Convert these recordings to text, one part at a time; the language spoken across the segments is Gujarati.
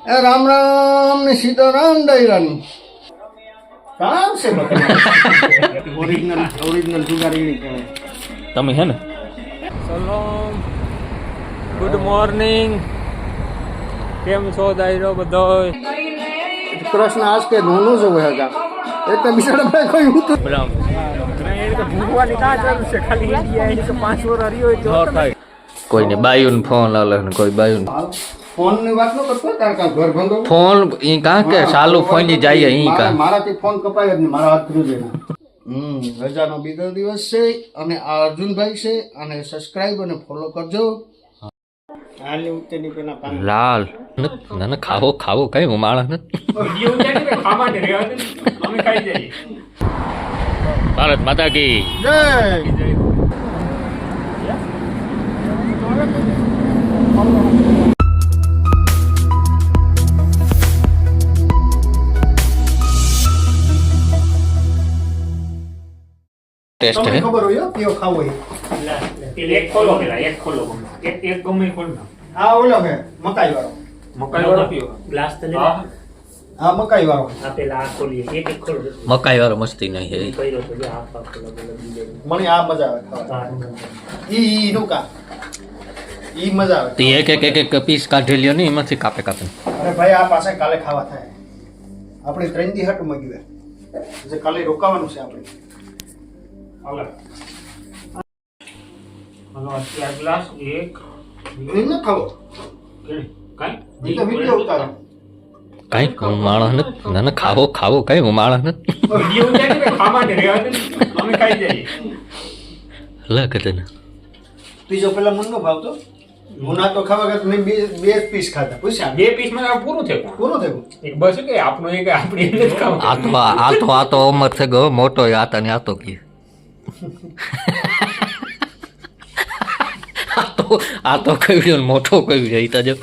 એ રામ રામ ને સીતારામ ડાયરાનું. કામ છે ઓરિજિનલ ઓરિજિનલ જુગારી તમે હે ને? સલોમ. ગુડ મોર્નિંગ કેમ છો દાયરો બધો કૃષ્ણ આજ કે નોનું જ હોય હતા એક તો બિચારા ભાઈ કોઈ હું તો ભૂખવાની કાં જરૂર છે? ખાલી ઇન્ડિયા એની તો પાંચ વર્ષ રહ્યો હોય તો કોઈને બાયુન ફોન આલે ને કોઈ બાયુન ફોનની વાત ન કરતો તાર કાં ઘર ભંગો ફોન ઈ કાં કે ચાલુ ફોનની જાય ઈ કા? મારાથી ફોન કપાય જ મારા હાથ ના. હમ રજાનો બીજો દિવસ છે અને આ અર્જુનભાઈ છે અને સબસ્ક્રાઇબ અને ફોલો કરજો. લાલ. ના ના ખાવો ખાવો કઈ હું માણસ ભારત માતા કી. જય! ટેસ્ટ હે? ખબર હોય હો, કયો ખાવો હોય? એટલે એક ખોલો પેલા એક ખોલો એક એક ગમે ખોલી આ ઓલો છે મકાઈ વાળો મકાઈ વાળો પીવો ગ્લાસ તને હા. મકાઈ વાળો આ પેલા આ ખોલીએ એક એક ખોલો. મકાઈ વાળો મસ્તી નહીં હે. કર્યો તો જે આ પાક ખોલો મને આ મજા આવે ઈ ઈ નું કા? ઈ મજા આવે તે એક એક એક એક પીસ કાઢી લ્યો ને એમાંથી કાપે કાપે. અરે ભાઈ આ પાસે કાલે ખાવા થાય. આપણે ત્રણ દી હટ મગ્યું જે કાલે રોકાવાનું છે આપણે. હાલો. હાલો, અત્યારે ગ્લાસ એક ખાવો? કાંઈ? એ તો વીડિયો ઉતારો. કઈ માણસ નથી ના ના ખાવો ખાવો કઈ હું માણસ ને ખાવા માટે રહેવા દે. ને. અમે ખાઈ જઈએ. લે કે તને બીજો પેલા મન નો ભાવતો હું ના તો ખાવા ગયા મેં બે બે પીસ ખાધા. પૂછ્યા? બે પીસમાં પૂરું થયું. પૂરું થયું? એક બસ કે આપણો એક આપણી એટલે જ ખાવું. આ તો આ તો આ તો અમર છે ગયો મોટો આ તને આ તો કી આ તો આ તો કહ્યું ને મોટો કયું છે? તો જો.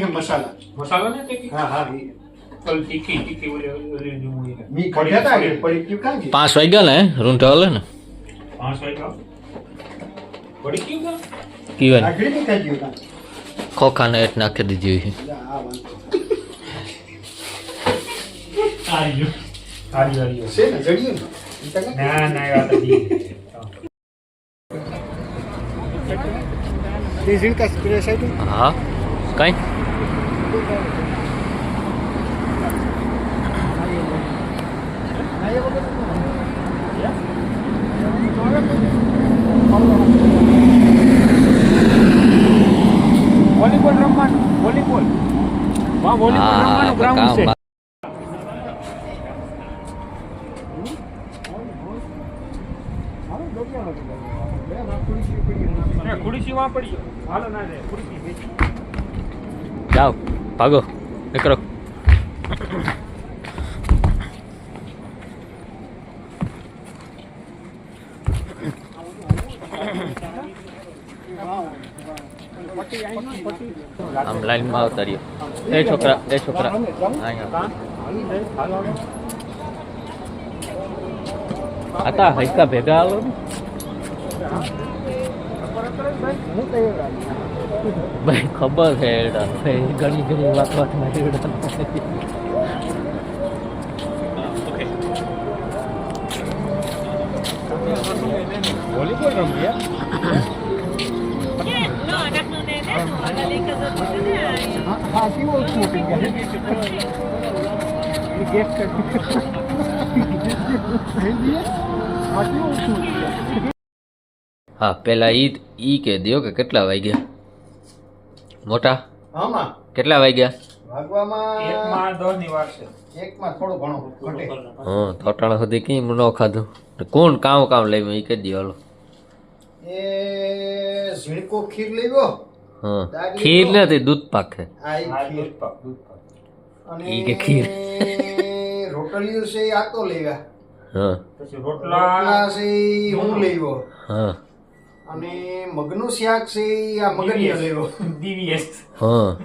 છે. મસાલા. ને? હા? પાંચ વાગ્યા ને રૂંટો હાલે ને? ખોખાને એટ નાખી દીધી છે. જા, આ વાંધો. આવી ગયું. આવી આવી ગયું. છે ને જડ્યું ને? ના ના એ વાત હતી. તે ઝીણકા સ્પ્રે સાઈડ હા કઈ વોલીબોલ રમવાનું વોલીબોલ વાહ વોલીબોલ રમવાનું ગ્રાઉન્ડ છે કામ એ ખુરશી વાં પડી ગયો. હાલો ના જાય ખુરશી ભેગી. જાઓ ભાગો. નીકળો. આમ લાઈનમાં આવતા રહ્યો એ છોકરા એ છોકરા. અહીંયા. હતા હૈકા ભેગા ને ભાઈ ખબર છે એડા ભાઈ ઘણી ઘણી વાત વાત મારી એડા હા પેલા ઈ ઈ કે દ્યો કે કેટલા વાગ્યા? મોટા? કેટલા વાગ્યા? ભાગવામાં એકમાં દસની વાર છે. એકમાં થોડું ઘણું ઘટે. હા થોટાણા સુધી કેમ ન ખાધું. કોણ કામ કામ લઈ એ કહી દો હાલો. ખીર હા. ખીર નથી દૂધ પાક. છે દૂધ પાક, દૂધ પાક. અને કે ખીર. રોટલીઓ છે આ તો લેવા. હા પછી રોટલા રોટલા છે હું લેવો હા. અને મગનું શાક છે આ લેવો DVS. હા.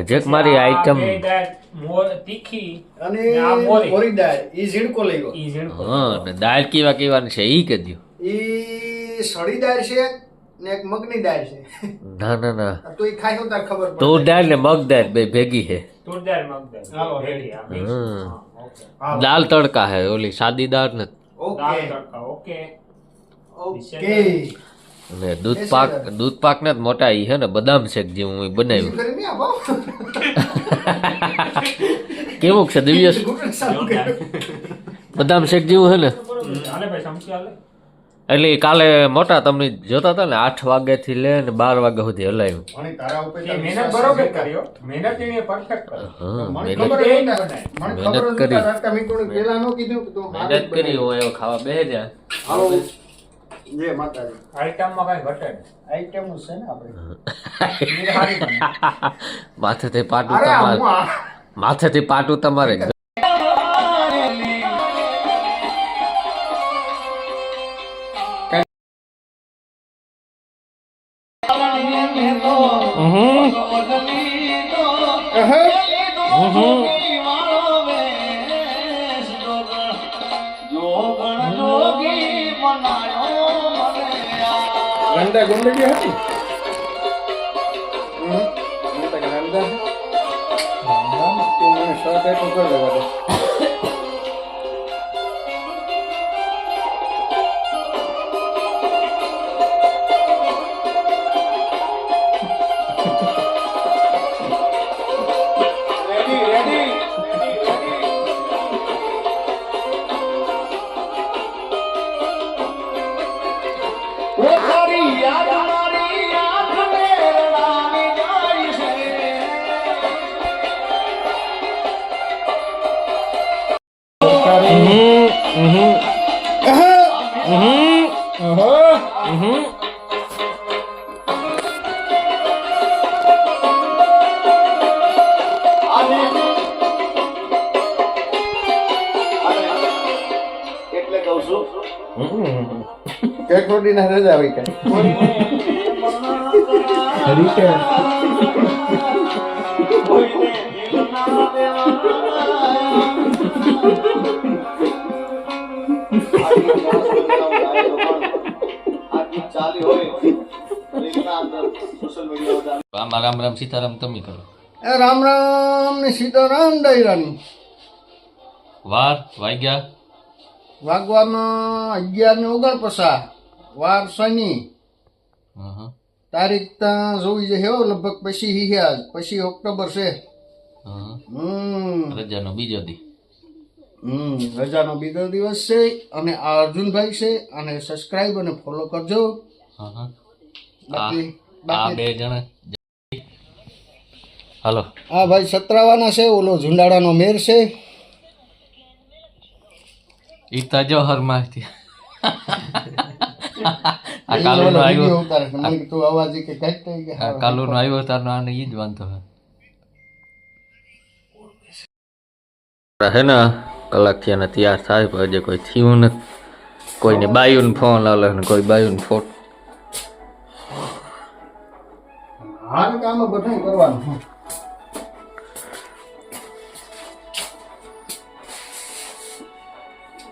હજેક મારી આઈટમ દાળ મોર તીખી અને મોરી. દાળ ઈ ઝીણકો લેવો ઈ ઝીણકો. હા ને દાળ કેવા કેવાની છે ઈ કહી દો ઈ સળી દાળ છે ને એક મગની દાળ છે. ના ના ના. તો એ ખાઈ તાર ખબર પડે. દાળ ને મગ દાળ બે ભેગી છે. તુરદાર મગદાર હાલો, ભેગી, હા, દાળ તડકા હે ઓલી સાદી દાળ ને. ઓકે. ઓકે. ઓકે. અને દૂધ પાક દૂધ પાક ને જ મોટા ઈ હે ને બદામ શેક જે હું બનાવ્યું. કેવું છે દિવ્ય? બદામ શેક જેવું હે ને હાલે ભાઈ સમસી હાલે એટલે કાલે મોટા તમને જોતા હતા ને આઠ વાગ્યા થી લે ને બાર વાગ્યા સુધી હલાવ્યું ભણી તારા ઉપર એ તારો મહેનત માથે બરોબર પાટું કર્યો ગંદા ગુંડગી હતી છે. ગંદા મને શર્ટ આપ્યું કરી દેવા દે. કેક રોટીના રજા હોય કાંઈ. રામ રામ રામ સીતારામ તમે કરો એ રામ રામ ને સીતારામ ડાયરાની વાર વાગ્યા વાગવામાં અગિયાર ને ઓગણપચાસ વાર શનિ. તારીખ ત્યાં જોવી હો લગભગ પછી હિયા પછી ઓક્ટોબર છે. રજાનો બીજો દી. હમ રજાનો બીજો દિવસ છે અને આ અર્જુનભાઈ છે અને સબસ્ક્રાઇબ અને ફોલો કરજો. હં હં. બાકી આ બે જણા હાલો. હા ભાઈ સતરાવાના છે ઓલો ઝુંડાળાનો મેર છે. ઈ તો જો હરમાંથી આ કાલુનો આવ્યો. વીડિયો મને કીધું અવાજ ઈ કે કાંઈક થઈ આ કાલુનો આવ્યો તારનો આને ઈ જ વાંધો હે. હે ને કલાકથી એને તૈયાર થાય પણ હજી કોઈ થયું નથી. કોઈને બાયુન ફોન આલે ને કોઈ બાયુન કામ બધું કરવાનું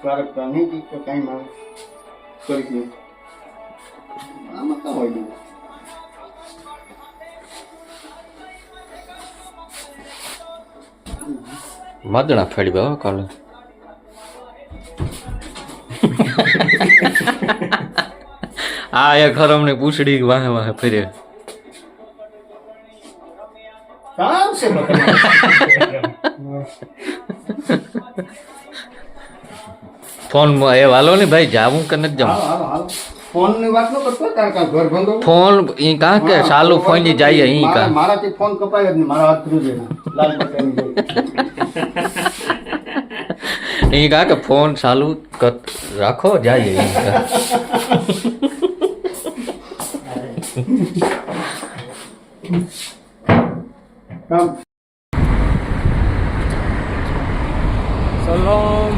ક્યારેક કાંઈ મારે કરી દઉં કાં હોય નહીં મદણા ફેડી હો કાલે. આ એક હરમની પૂછડી વાહે વાહે ફેરે કામ ફોન એ વાલો ને ભાઈ જાવું કે નથી જાવું? ફોનની વાત ન કરતો તારે કાં ઘર ભંગો ફોન ઈ કાં કે સાલું ફોનની જાય ઈ મારા- કાં મારાથી ફોન કપાય જ નહીં મારા હાથ ધ્રુજે ના. લાલ પટેલની જોડે. ઈ કાં કે ફોન ચાલુ કર રાખો જાય ઈ કાં. કામ સલોમ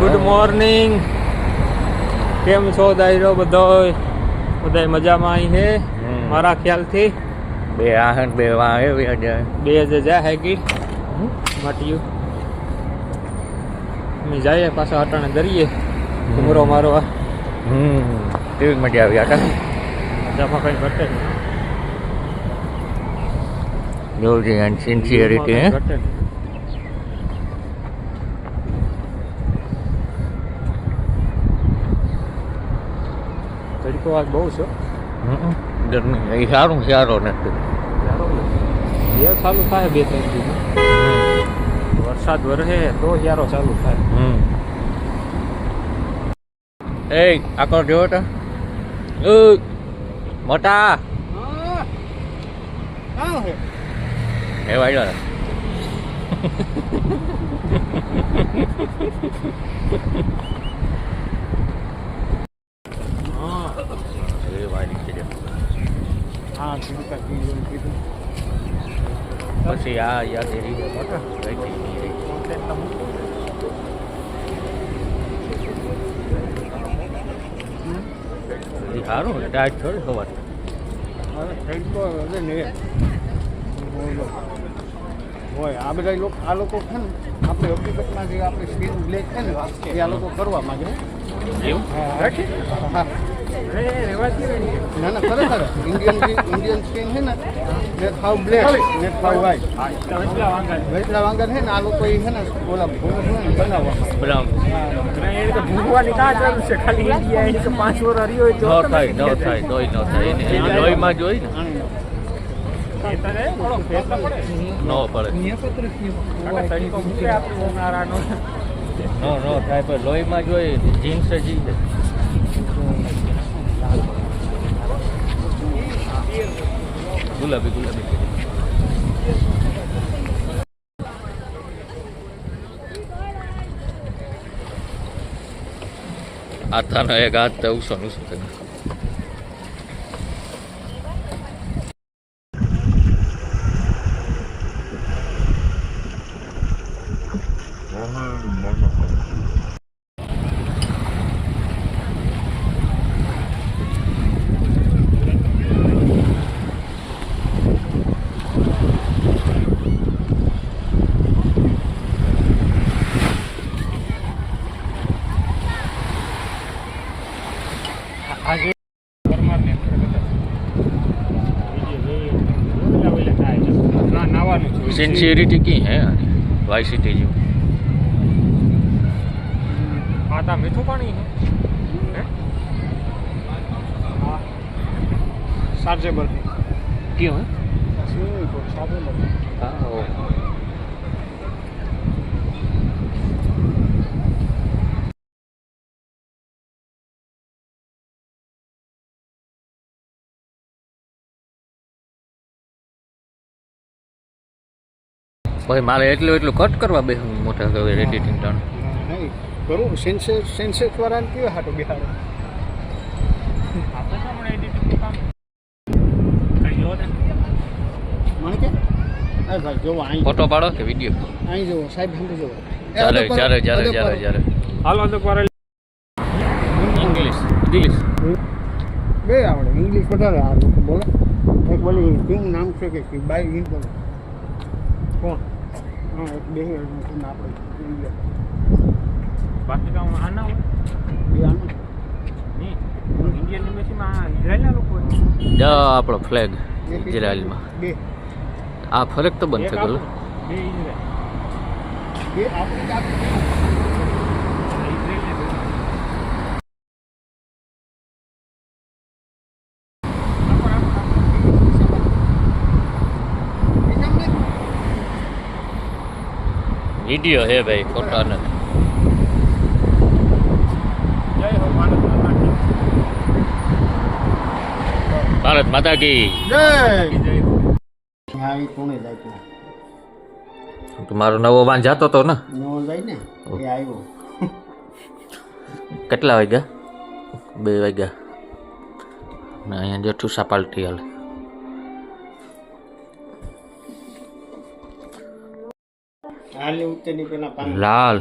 ગુડ મોર્નિંગ કેમ છો દાયરો બધોય બધાય મજામાં અહીં છે મારા ખ્યાલથી? બે આહન બે વાહે વ્યા જાય બે હજાર જાય હેકી માટીયું. અમે જઈએ પાછા અટાણે દરીએ. ઉમરો મારવા. હમ. કેવી મજા આવી આટા મજામાં કંઈ ઘટે નહીં. જોરજી એન્ડ સિન્સિયરિટી હે? નહીં આજ બહુ છે. ગરમી. એ સારું સારો નથી બે ચાલુ થાય બે ત્રણ દિવસ. વરસાદ વરસે તો યારો ચાલુ થાય. હમ. એ આકર જો તો. એ મોટા. એ ha હા એ વાળી છે હા કીધું કાંઈ કીધું એમ કીધું પછી આ યાદ એ રીતે મોટા. કઈ કઈ કઈ કોન્ટેક્ટમાં મૂકું. એ સારું ટાઈટ થોડી ખબર હવે તડકો હવે ને. બોલો. હોય આ બધા લોકો આ લોકો છે ને આપણે હકીકતમાં જે આપણી સ્કીન બ્લેક છે ને એ આ લોકો કરવા માંગે એવું? હા. ના ના ખરેખર ઇન્ડિયન ઇન્ડિયન સ્કીન છે ને ને બ્લેક ને હાવ વ્હાઈટ વેચલા વાંગન છે ને આ લોકો એ છે ને ઓલા બનાવવા. બ્રાઉન ભૂગવાની કાં જરૂર છે? ખાલી ઇન્ડિયા એની તો પાંચ વર્ષ રહ્યો ન થાય ન થાય તોય ન થાય. એને લોહીમાં જોઈ ને. ન પડે. નો નો થાય પણ લોહીમાં જોઈ જીન્સ જી છે ગુલાબી ગુલાબી આથાનો એક હાથ તો ઉસો નુસો થઈને की है હે વાઈ સિટી જેવું આતા મીઠું પાણી હે ચાર્જેબલ क्यों है? હા ભાઈ મારે એટલું એટલું કટ કરવા બે મોટા હવે એડિટિંગ ટર્ન નહીં કરું. સેન્સેસ સેન્સેસ વાળાને કેવા હાટો બિહારે ફોટો પાડો કે વીડિયો અહીં જુઓ સાહેબ સામે જુઓ ચાલે ચાલે ચાલે ચાલે ચાલે. હાલો તો પર ઇંગ્લિશ ઇંગ્લિશ બે આવડે. ઇંગ્લિશ વધારે આ લોકો બોલે. એક બોલી શું નામ છે કે બાય ઇન બોલે. કોણ? બાકી કામ આના હોય. ઇન્ડિયન એમ્બેસીમાં ઇઝરાયેલના લોકો આપણો ફ્લેગ ઇઝરાયલમાં. આ ફરક તો બંધ એક થઈ ગયો આપણું, બે ઇઝરાયેલ. બે આપણી જાત વીડિયો હે ભાઈ ફોટા નથી ભારત માતા કી. મારો નવો વાન જાતો તો ને? નવો જાય ને? એ આવ્યો. કેટલા વાગ્યા? બે વાગ્યા. ને અહીંયા જો ઠુસા પાલટી હાલે. લાલ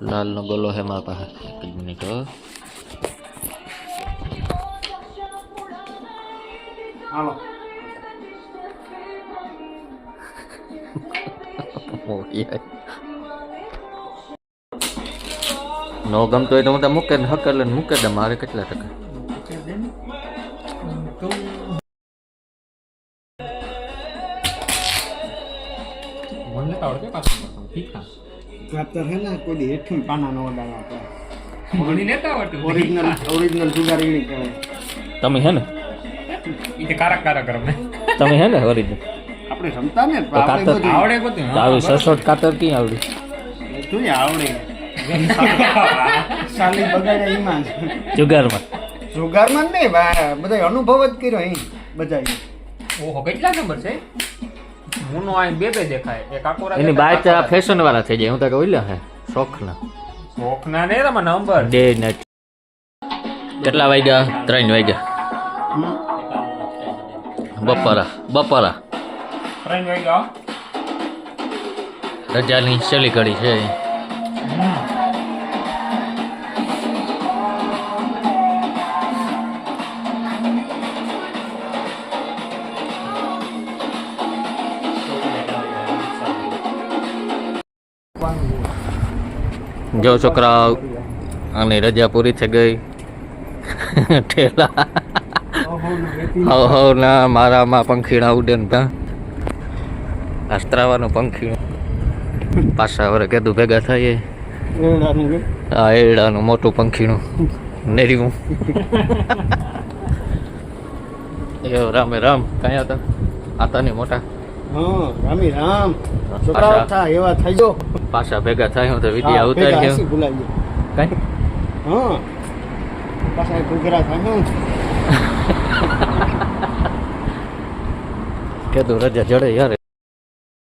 લાલ નો ગોલો હે મારા પાસે એક જ મિનિટ. હાલો નો ગમતો હોય તો હું મૂકે હકેલે ને મૂકે દે મારે કેટલા ટકા ને કોઈ દી હેઠું પાના નો ઓર્ડર આપે. ઓરિજિનલ ઓરિજિનલ જુગારી કહેવાય. તમે હે ને? તમે હે ને ઓરિજિનલ આપણે રમતા ને તો કાતર કોતી આવી સસોટ કાતર ક્યાં આવડી? તું આવડે. સાલી બગાડ્યા ઈમાં જુગારમાં. જુગારમાં નહીં બા- બધા અનુભવ જ કર્યો અહીં બધા ઓહો કેટલા નંબર છે? મુનો આ બે બે દેખાય. એક આકોરા એની બાય ફેશન વાળા થઈ જાય હું તો કહું હે. શોખના. શોખના ને તમે નંબર ડે નટ કેટલા વાગ્યા? ત્રણ વાગ્યા. બપોરા બપોરા. ત્રણ વાગ્યા. રજાની છેલ્લી ઘડી છે. જો છોકરા આની રજા પૂરી થઈ ગઈ. ઠેલા. હવ હવ ના મારામાં પંખીડા ઉડે ને ત્યાં અસ્ત્રાવાનું પંખીડું પાછા વરે કીધું ભેગા થઈએ. આ એડાનું મોટું પંખીણું. નેરીવું એ રામે રામ કયા હતા? આતા નહીં મોટા. હા રામી રામ. છોકરાઓ થા એવા થઈ જો પાછા ભેગા થાય હું તો વિડીયા ઉતારી ગયો ભૂલાઈ કઈ? હા. પાછા ઘૂઘરા થાય હું. કીધું રજા જડે યાર.